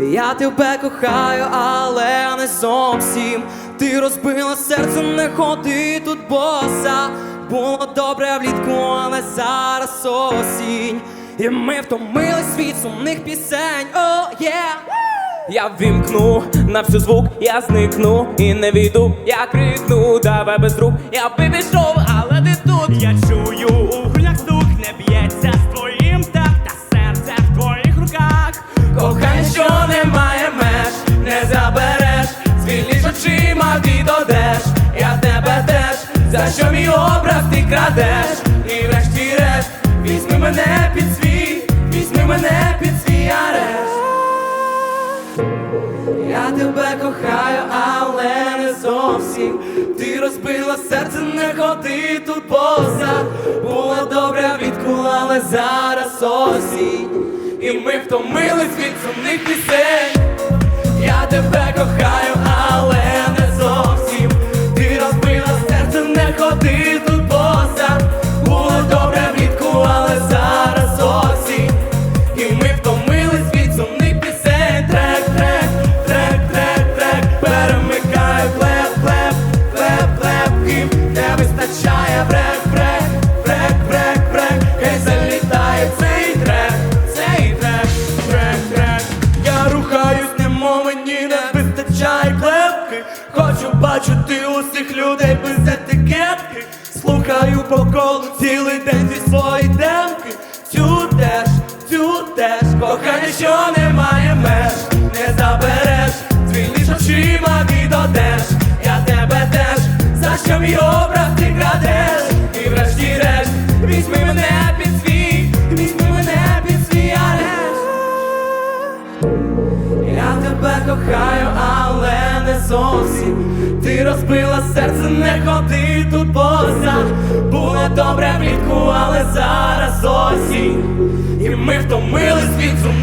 Я тебе кохаю, але не зовсім. Ти розбила серце, не ходи тут боса. Було добре влітку, але зараз осінь. І ми втомились від сумних пісень. О, є! Я ввімкну на всю звук, я зникну і не війду, я крикну, давай без рук, я пішов, але ти тут. Я чую Кохання, що немає меж, не забереш, звільніш очима відодеш, я тебе теж, за що мій образ ти крадеш, і врешті-решт, візьми мене під свій, візьми мене під свій арешт. Я тебе кохаю, але не зовсім. Ти розбила серце, не ходи тут боса. Було добре влітку, але зараз осінь. І ми втомились від сумних пісень. Бачити усіх людей без етикетки. Слухаю по колу цілий день зі свої демки. Цю теж, цю теж, кохання, що немає меж, не забереш, звільніш очима відодеш, я тебе теж, за що мій образ ти крадеш, і врешті-решт, візьми мене під свій, візьми мене під свій арешт. Я тебе кохаю, але не зовсім. Ти розбила серце, не ходи тут боса. Було добре влітку, але зараз осінь. І ми втомились від сумних